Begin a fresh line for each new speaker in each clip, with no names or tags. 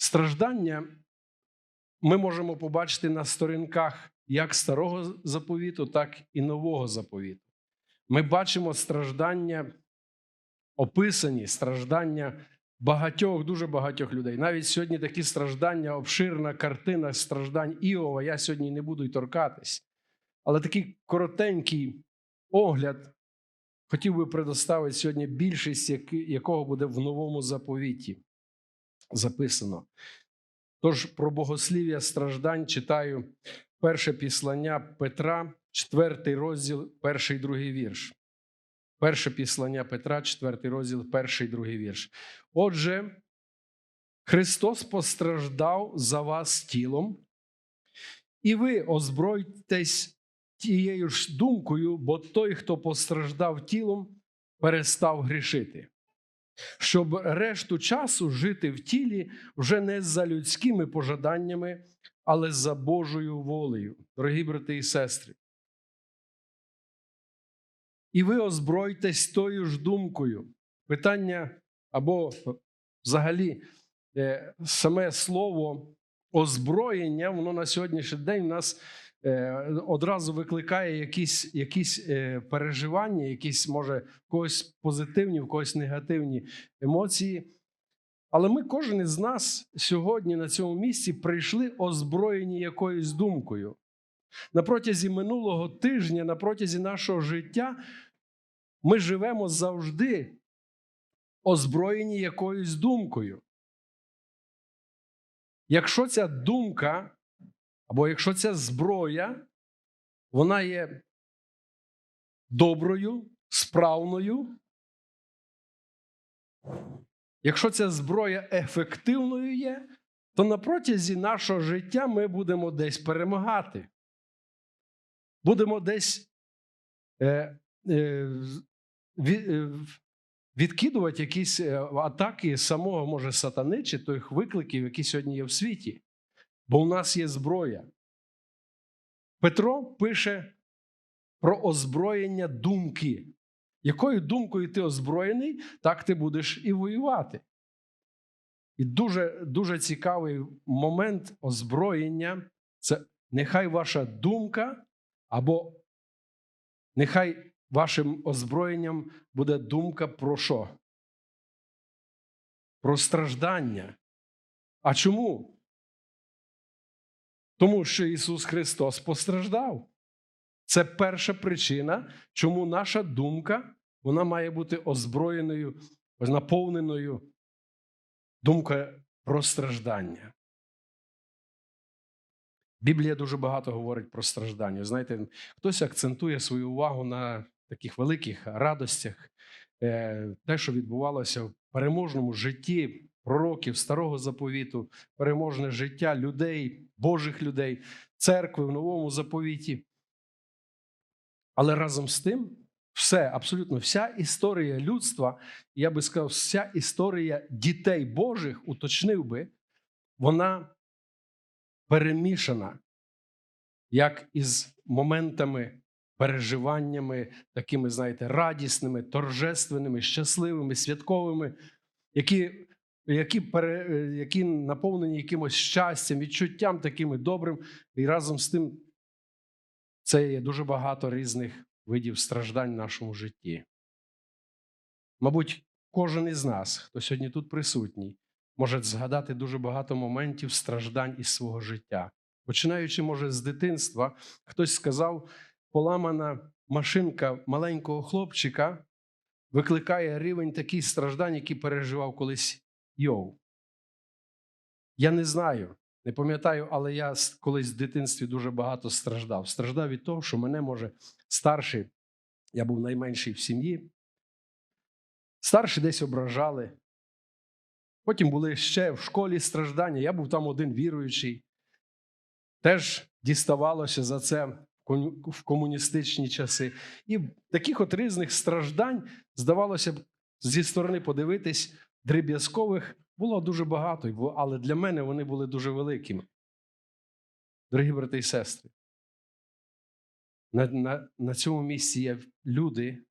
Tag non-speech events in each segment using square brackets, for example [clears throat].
Страждання ми можемо побачити на сторінках як старого заповіту, так і нового заповіту. Ми бачимо страждання, описані страждання багатьох, дуже багатьох людей. Навіть сьогодні такі страждання, обширна картина страждань Іова. Я сьогодні не буду й торкатись. Але такий коротенький огляд хотів би предоставити сьогодні більшість, якого буде в новому заповіті записано. Тож про богослів'я страждань читаю перше післання Петра, четвертий розділ, перший другий вірш. Перше післання Петра, четвертий розділ, перший другий вірш. Отже, Христос постраждав за вас тілом, і ви озбройтесь тією ж думкою, бо той, хто постраждав тілом, перестав грішити. Щоб решту часу жити в тілі вже не за людськими пожаданнями, але за Божою волею, дорогі брати і сестри. І ви озбройтесь тою ж думкою. Питання або взагалі е, саме слово озброєння, воно на сьогоднішній день у нас одразу викликає якісь, якісь е, переживання, якісь, може, в когось позитивні, в когось негативні емоції. Але ми, кожен із нас сьогодні на цьому місці прийшли озброєні якоюсь думкою. На протязі минулого тижня, на протязі нашого життя, ми живемо завжди озброєні якоюсь думкою. Якщо ця думка, або якщо ця зброя, вона є доброю, справною, якщо ця зброя ефективною є, то на протязі нашого життя ми будемо десь перемагати. Будемо десь е, е, е, відкидувати якісь е, атаки самого, може, сатани чи тих викликів, які сьогодні є в світі. Бо у нас є зброя. Петро пише про озброєння думки. Якою думкою ти озброєний, так ти будеш і воювати. І дуже, дуже цікавий момент озброєння це нехай ваша думка, або нехай вашим озброєнням буде думка про що? Про страждання. А чому? Тому що Ісус Христос постраждав. Це перша причина, чому наша думка вона має бути озброєною, наповненою думкою про страждання. Біблія дуже багато говорить про страждання. Знаєте, хтось акцентує свою увагу на таких великих радостях, Е, те, що відбувалося в переможному житті пророків старого заповіту, переможне життя людей, Божих людей, церкви в новому заповіті. Але разом з тим, все, абсолютно вся історія людства, я би сказав, вся історія дітей Божих, уточнив би, вона перемішана як із моментами, переживаннями, такими, знаєте, радісними, торжественними, щасливими, святковими, які, які, пере, які наповнені якимось щастям, відчуттям таким добрим. І разом з тим це є дуже багато різних видів страждань в нашому житті. Мабуть, кожен із нас, хто сьогодні тут присутній, може згадати дуже багато моментів страждань із свого життя. Починаючи, може, з дитинства, хтось сказав, поламана машинка маленького хлопчика викликає рівень таких страждань, які переживав колись Йов. Я не знаю, не пам'ятаю, але я колись в дитинстві дуже багато страждав. Страждав від того, що мене, може, старший, я був найменший в сім'ї. Старші десь ображали. Потім були ще в школі страждання. Я був там один віруючий. Теж діставалося за це в комуністичні часи. І таких от різних страждань, здавалося б, зі сторони подивитись, дріб'язкових було дуже багато, але для мене вони були дуже великими. Дорогі брати і сестри, на, на, на цьому місці є люди,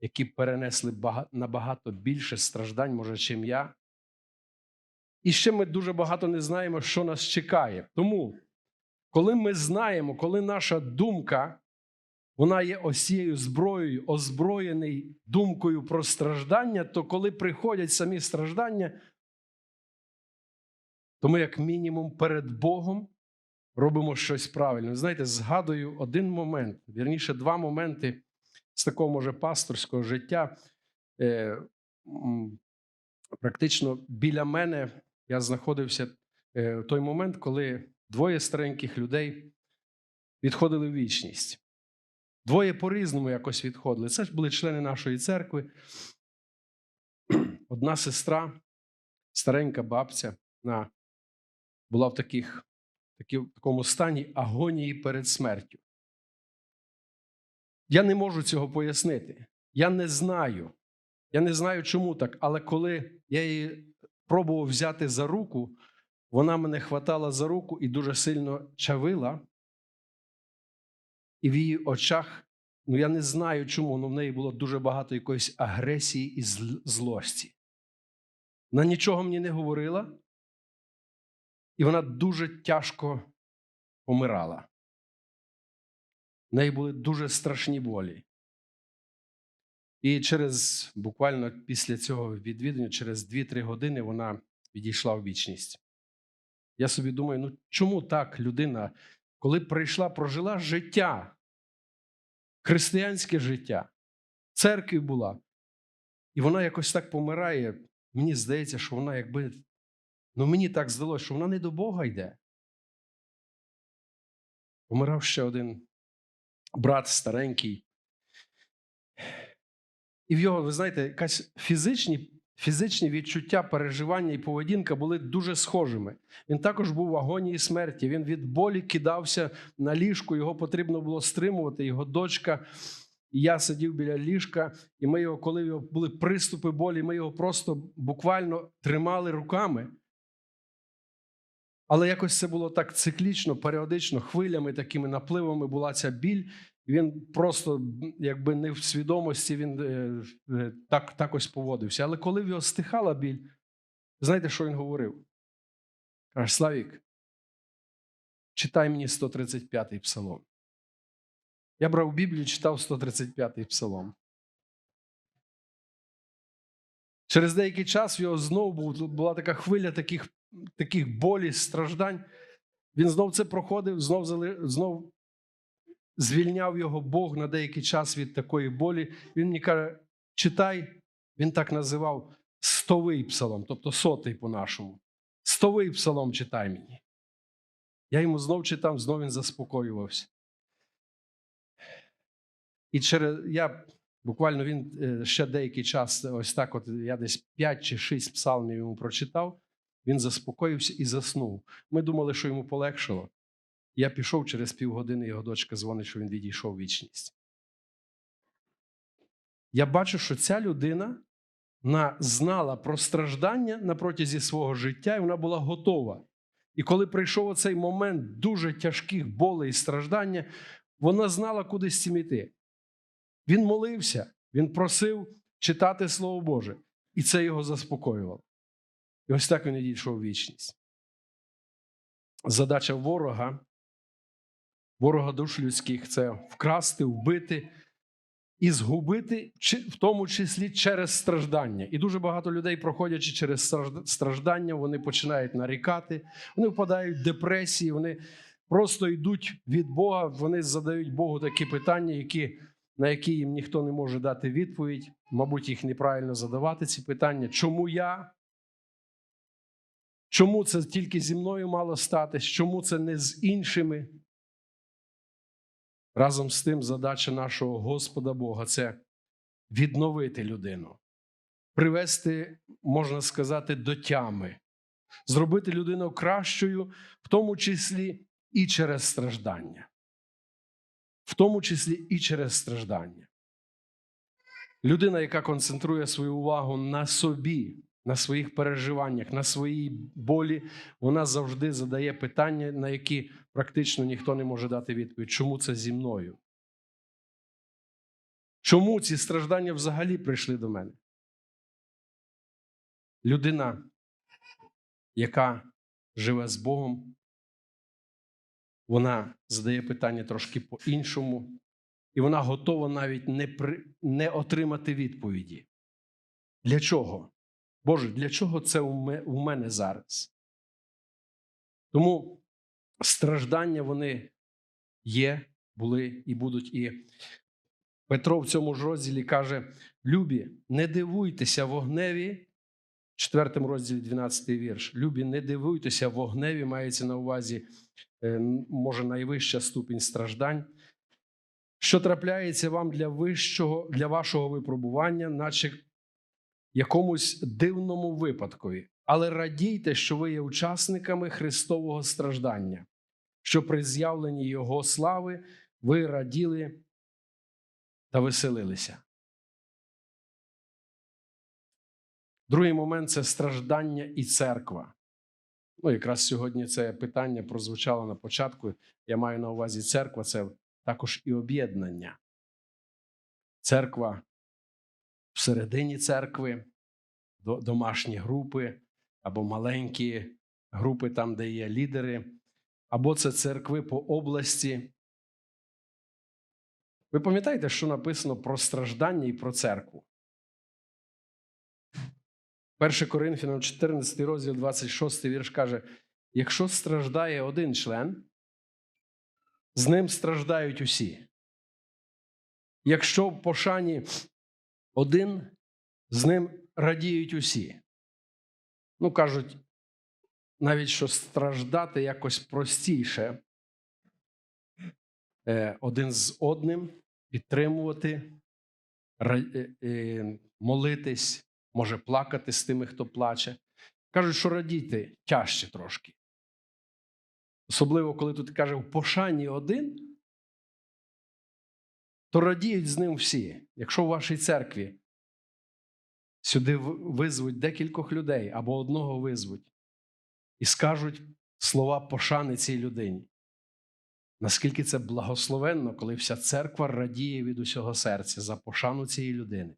які перенесли бага- набагато більше страждань, може, чим я. І ще ми дуже багато не знаємо, що нас чекає. Тому, коли ми знаємо, коли наша думка, вона є ось цією зброєю, озброєний думкою про страждання, то коли приходять самі страждання, то ми, як мінімум, перед Богом робимо щось правильне. Знаєте, згадую один момент, вірніше, два моменти з такого, може, пасторського життя. Е, Практично біля мене я знаходився е, в той момент, коли двоє стареньких людей відходили в вічність. Двоє по-різному якось відходили. Це ж були члени нашої церкви. [clears throat] Одна сестра, старенька бабця, вона була в таких, в такому стані агонії перед смертю. Я не можу цього пояснити. Я не знаю. Я не знаю, чому так, але коли я її пробував взяти за руку, вона мене хватала за руку і дуже сильно чавила. І в її очах, ну я не знаю чому, але в неї було дуже багато якоїсь агресії і злості. Вона нічого мені не говорила, і вона дуже тяжко помирала. В неї були дуже страшні болі. І через буквально після цього відвідання, через 2-3 години вона відійшла в вічність. Я собі думаю, ну чому так людина, коли прийшла, прожила життя, християнське життя, церкві була, і вона якось так помирає. Мені здається, що вона якби. Ну мені так здалося, що вона не до Бога йде. Помирав ще один брат старенький. І в його, ви знаєте, якась фізичні, фізичні відчуття, переживання і поведінка були дуже схожими. Він також був в агонії смерті. Він від болі кидався на ліжку, його потрібно було стримувати. Його дочка. І я сидів біля ліжка, і ми його, коли його були приступи болі, ми його просто буквально тримали руками. Але якось це було так циклічно, періодично, хвилями, такими напливами була ця біль. І Він просто, якби не в свідомості, він е, е, так, так ось поводився. Але коли в його стихала біль, знаєте, що він говорив? Каже, Славік, читай мені 135-й псалом. Я брав Біблію, читав 135-й псалом. Через деякий час в його знову була така хвиля таких, таких болі, страждань. Він знов це проходив, знов, знов звільняв його Бог на деякий час від такої болі. Він мені каже: читай, він так називав стовий псалом, тобто сотий по-нашому. Стовий псалом читай мені. Я йому знов читав, знов він заспокоювався. І через я буквально він е, ще деякий час, ось так, от я десь 5 чи 6 псалмів йому прочитав, він заспокоївся і заснув. Ми думали, що йому полегшило. Я пішов через півгодини, його дочка дзвонить, що він відійшов вічність. Я бачу, що ця людина знала про страждання на протязі свого життя, і вона була готова. І коли прийшов оцей момент дуже тяжких болей і страждання, вона знала, куди з цим іти. Він молився, він просив читати Слово Боже, і це його заспокоювало. І ось так він і дійшов вічність. Задача ворога, ворога душ людських це вкрасти, вбити і згубити, в тому числі через страждання. І дуже багато людей, проходячи через страждання, вони починають нарікати, вони впадають в депресії, вони просто йдуть від Бога, вони задають Богу такі питання, які, на які їм ніхто не може дати відповідь. Мабуть, їх неправильно задавати ці питання. Чому я? Чому це тільки зі мною мало статись? Чому це не з іншими? Разом з тим, задача нашого Господа Бога це відновити людину, привести, можна сказати, до тями, зробити людину кращою, в тому числі і через страждання. В тому числі і через страждання. Людина, яка концентрує свою увагу на собі, на своїх переживаннях, на своїй болі, вона завжди задає питання, на які практично ніхто не може дати відповідь. Чому це зі мною? Чому ці страждання взагалі прийшли до мене? Людина, яка живе з Богом, вона задає питання трошки по-іншому, і вона готова навіть не, при... не отримати відповіді. Для чого? Боже, для чого це у мене зараз? Тому страждання вони є, були і будуть. І Петро в цьому ж розділі каже: Любі, не дивуйтеся вогневі. В 4 розділі 12 вірш. Любі, не дивуйтеся вогневі, мається на увазі, е, може, найвища ступінь страждань. Що трапляється вам для вищого, для вашого випробування, наче якомусь дивному випадкові, але радійте, що ви є учасниками Христового страждання, що при з'явленні Його слави ви раділи та веселилися. Другий момент це страждання і церква. Ну, якраз сьогодні це питання прозвучало на початку. Я маю на увазі церква це також і об'єднання. Церква всередині церкви, домашні групи або маленькі групи, там, де є лідери, або це церкви по області. Ви пам'ятаєте, що написано про страждання і про церкву? 1 Коринфянам 14 розділ 26 вірш каже: якщо страждає один член, з ним страждають усі. Якщо в пошані один, з ним радіють усі. Ну, кажуть, навіть що страждати якось простіше е, один з одним, підтримувати, е, е, молитись, може плакати з тими, хто плаче. Кажуть, що радіти тяжче трошки. Особливо, коли тут каже, в пошані один, то радіють з ним всі. Якщо в вашій церкві сюди визвуть декількох людей або одного визвуть і скажуть слова пошани цій людині. Наскільки це благословенно, коли вся церква радіє від усього серця за пошану цієї людини.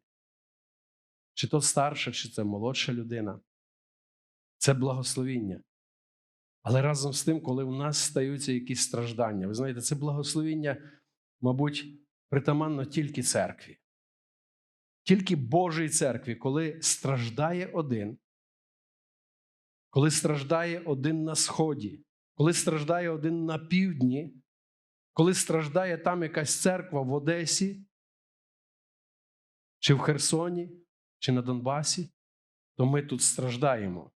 Чи то старша, чи це молодша людина. Це благословіння. Але разом з тим, коли в нас стаються якісь страждання, ви знаєте, це благословіння, мабуть, притаманно тільки церкві. Тільки Божій церкві, коли страждає один, коли страждає один на сході, коли страждає один на півдні, коли страждає там якась церква в Одесі, чи в Херсоні, чи на Донбасі, то ми тут страждаємо.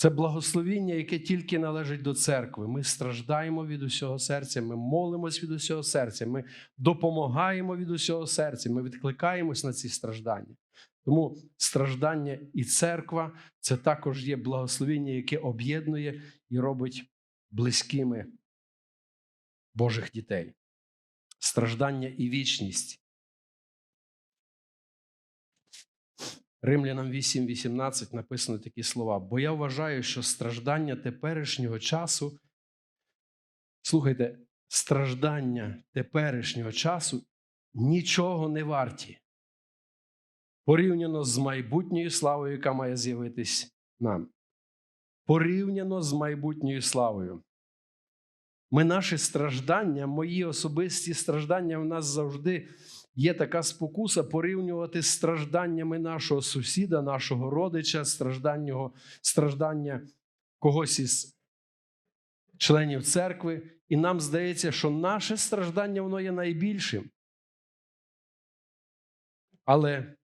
Це благословіння, яке тільки належить до церкви. Ми страждаємо від усього серця, ми молимось від усього серця, ми допомагаємо від усього серця, ми відкликаємось на ці страждання. Тому страждання і церква це також є благословіння, яке об'єднує і робить близькими Божих дітей. Страждання і вічність. Римлянам 8.18 написано такі слова. Бо я вважаю, що страждання теперішнього часу, слухайте, страждання теперішнього часу нічого не варті. Порівняно з майбутньою славою, яка має з'явитись нам. Порівняно з майбутньою славою. Ми наші страждання, мої особисті страждання в нас завжди є така спокуса порівнювати з стражданнями нашого сусіда, нашого родича, страждання, когось із членів церкви. І нам здається, що наше страждання воно є найбільшим. Але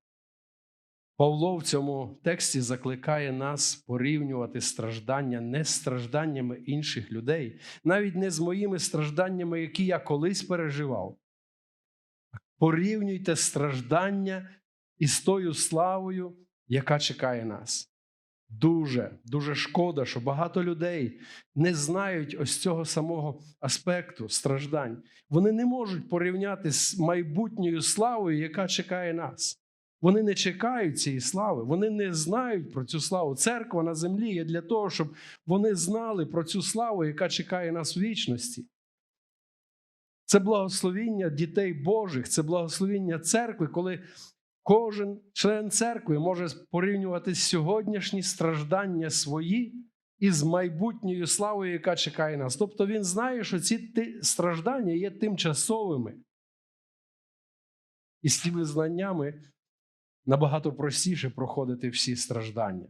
Павло в цьому тексті закликає нас порівнювати страждання не з стражданнями інших людей, навіть не з моїми стражданнями, які я колись переживав. Порівнюйте страждання із тою славою, яка чекає нас. Дуже, дуже шкода, що багато людей не знають ось цього самого аспекту страждань. Вони не можуть порівняти з майбутньою славою, яка чекає нас. Вони не чекають цієї слави, вони не знають про цю славу. Церква на землі є для того, щоб вони знали про цю славу, яка чекає нас в вічності. Це благословіння дітей Божих, це благословіння церкви, коли Кожен член церкви може порівнювати сьогоднішні страждання свої із майбутньою славою, яка чекає нас. Тобто він знає, що ці страждання є тимчасовими. І з цими знаннями набагато простіше проходити всі страждання.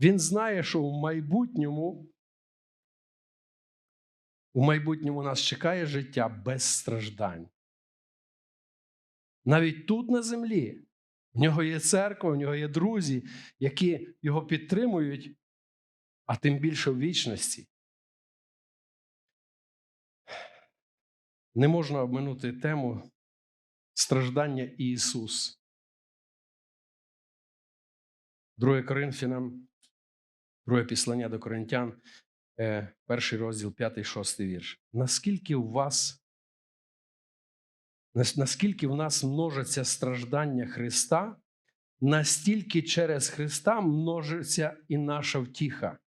Він знає, що в майбутньому у майбутньому нас чекає життя без страждань. Навіть тут на землі в нього є церква, в нього є друзі, які його підтримують, а тим більше в вічності. Не можна обминути тему страждання Ісус. 2 Коринфянам, друге післання до Коринтян, перший розділ, п'ятий, шостий вірш. Наскільки у вас, наскільки в нас множаться страждання Христа, настільки через Христа множиться і наша втіха.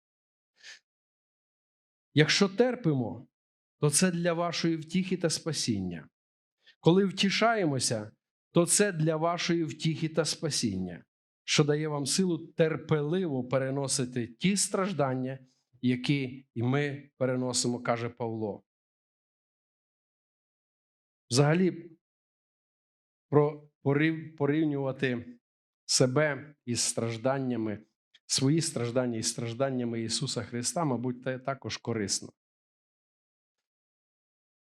Якщо терпимо, то це для вашої втіхи та спасіння. Коли втішаємося, то це для вашої втіхи та спасіння, що дає вам силу терпеливо переносити ті страждання, які і ми переносимо, каже Павло. Взагалі, про порівнювати себе із стражданнями, свої страждання із стражданнями Ісуса Христа, мабуть, це також корисно.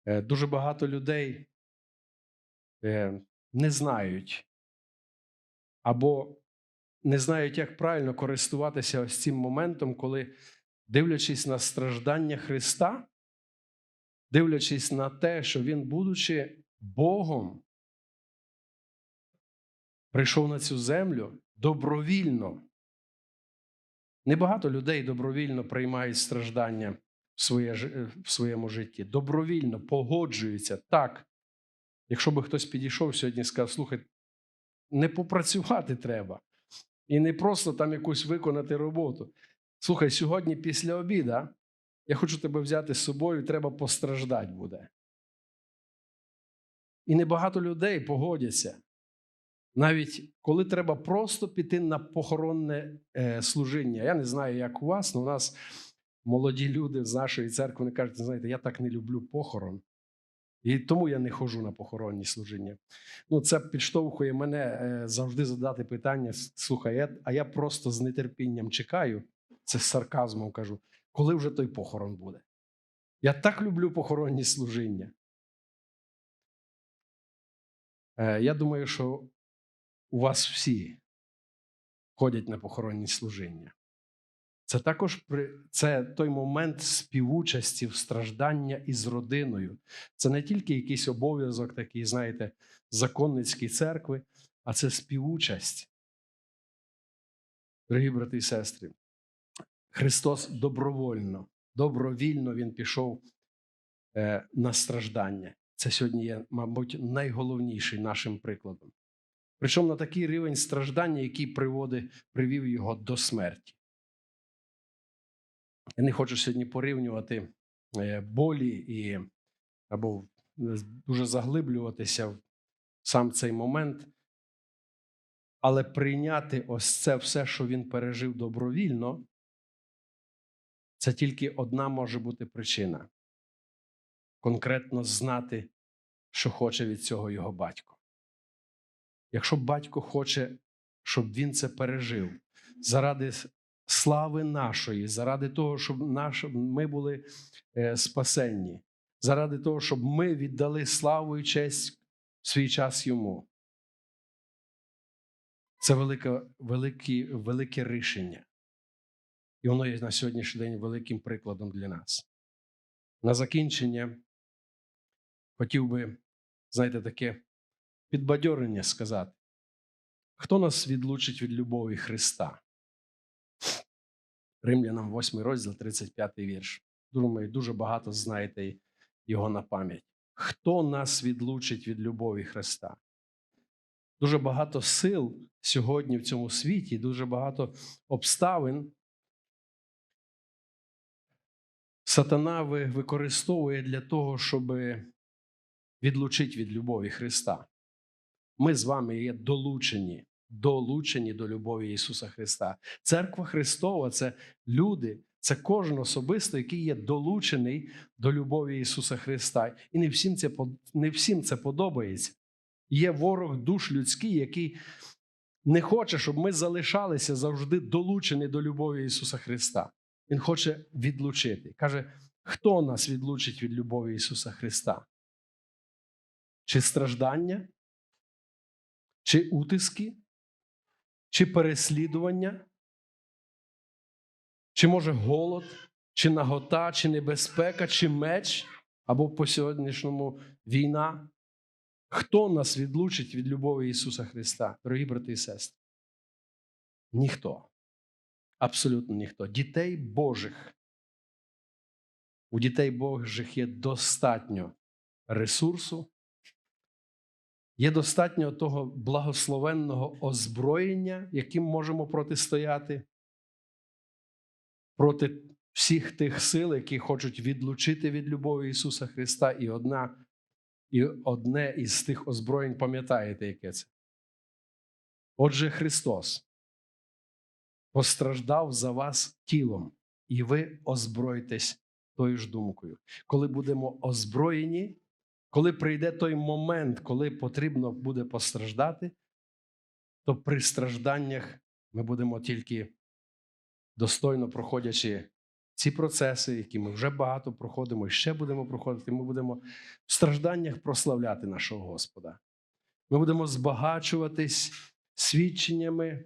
Е, Дуже багато людей е, не знають або не знають, як правильно користуватися ось цим моментом, коли, дивлячись на страждання Христа, дивлячись на те, що Він, будучи Богом, прийшов на цю землю добровільно. Небагато людей добровільно приймають страждання в, своє, в своєму житті. Добровільно погоджуються. Так, якщо би хтось підійшов сьогодні і сказав, слухай, не попрацювати треба. І не просто там якусь виконати роботу. Слухай, сьогодні після обіда я хочу тебе взяти з собою, треба постраждати буде. І небагато людей погодяться. Навіть коли треба просто піти на похоронне е, служіння. Я не знаю, як у вас, але у нас молоді люди з нашої церкви вони кажуть, знаєте, я так не люблю похорон. І тому я не ходжу на похоронні служіння. Ну, це підштовхує мене е, завжди задати питання: слухай, а я просто з нетерпінням чекаю, це з сарказмом кажу, коли вже той похорон буде. Я так люблю похоронні служіння. Е, Я думаю, що у вас всі ходять на похоронні служіння. Це також це той момент співучасті в страждання із родиною. Це не тільки якийсь обов'язок, такий, знаєте, законницької церкви, а це співучасть. Дорогі брати і сестри, Христос добровольно, добровільно Він пішов е, на страждання. Це сьогодні є, мабуть, найголовніший нашим прикладом. Причому на такий рівень страждання, який приводить, привів його до смерті. Я не хочу сьогодні порівнювати е, болі і або дуже заглиблюватися в сам цей момент, але прийняти ось це все, що він пережив добровільно, це тільки одна може бути причина конкретно знати, що хоче від цього його батько. Якщо батько хоче, щоб він це пережив заради слави нашої, заради того, щоб наш, ми були е, спасенні, заради того, щоб ми віддали славу і честь в свій час йому. Це велике, велике, велике рішення. І воно є на сьогоднішній день великим прикладом для нас. На закінчення хотів би, знаєте, таке підбадьорення сказати. Хто нас відлучить від любові Христа? Римлянам 8 розділ, 35 вірш. Думаю, дуже багато знаєте його на пам'ять. Хто нас відлучить від любові Христа? Дуже багато сил сьогодні в цьому світі, дуже багато обставин. Сатана використовує для того, щоб відлучити від любові Христа. Ми з вами є долучені, долучені до любові Ісуса Христа. Церква Христова це люди, це кожен особисто, який є долучений до любові Ісуса Христа. І не всім це, не всім це подобається. Є ворог душ людський, який не хоче, щоб ми залишалися завжди долучені до любові Ісуса Христа. Він хоче відлучити. Каже, хто нас відлучить від любові Ісуса Христа? Чи страждання, чи утиски, чи переслідування, чи може голод, чи нагота, чи небезпека, чи меч, або по сьогоднішньому війна? Хто нас відлучить від любові Ісуса Христа, дорогі брати і сестри? Ніхто. Абсолютно ніхто. Дітей Божих. У дітей Божих є достатньо ресурсу, є достатньо того благословенного озброєння, яким можемо протистояти проти всіх тих сил, які хочуть відлучити від любові Ісуса Христа. І одна і одне із тих озброєнь, пам'ятаєте, яке це? Отже, Христос постраждав за вас тілом, і ви озброїтесь тою ж думкою. Коли будемо озброєні, коли прийде той момент, коли потрібно буде постраждати, то при стражданнях ми будемо тільки достойно проходячи ці процеси, які ми вже багато проходимо і ще будемо проходити, ми будемо в стражданнях прославляти нашого Господа. Ми будемо збагачуватись свідченнями,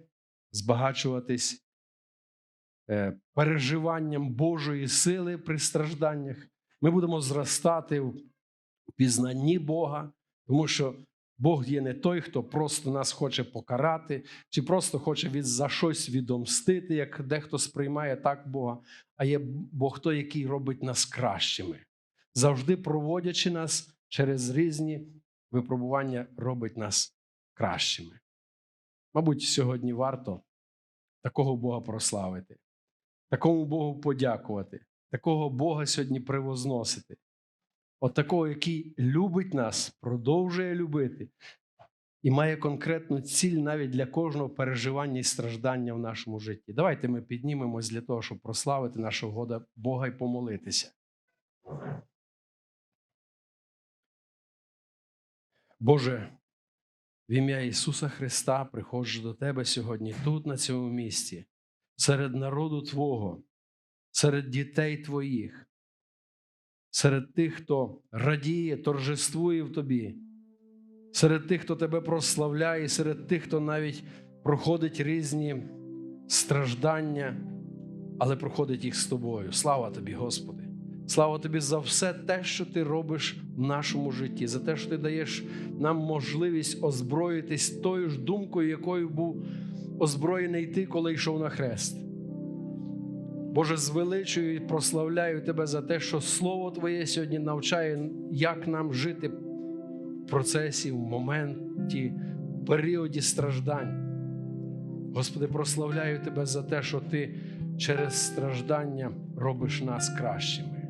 збагачуватись е, переживанням Божої сили при стражданнях. Ми будемо зростати в пізнанні Бога, тому що Бог є не той, хто просто нас хоче покарати, чи просто хоче від, за щось відомстити, як дехто сприймає так Бога, а є Бог той, який робить нас кращими. Завжди проводячи нас через різні випробування, робить нас кращими. Мабуть, сьогодні варто такого Бога прославити, такому Богу подякувати, такого Бога сьогодні привозносити. От такого, який любить нас, продовжує любити і має конкретну ціль навіть для кожного переживання і страждання в нашому житті. Давайте ми піднімемось для того, щоб прославити нашого Бога і помолитися. Боже, в ім'я Ісуса Христа приходжу до Тебе сьогодні тут, на цьому місці, серед народу Твого, серед дітей Твоїх, серед тих, хто радіє, торжествує в Тобі, серед тих, хто Тебе прославляє, серед тих, хто навіть проходить різні страждання, але проходить їх з Тобою. Слава Тобі, Господи! Слава Тобі за все те, що Ти робиш в нашому житті, за те, що Ти даєш нам можливість озброїтись тою ж думкою, якою був озброєний Ти, коли йшов на хрест. Боже, звеличую і прославляю Тебе за те, що Слово Твоє сьогодні навчає, як нам жити в процесі, в моменті, в періоді страждань. Господи, прославляю Тебе за те, що Ти через страждання робиш нас кращими.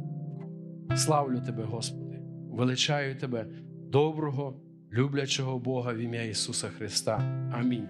Славлю Тебе, Господи, величаю Тебе, доброго, люблячого Бога в ім'я Ісуса Христа. Амінь.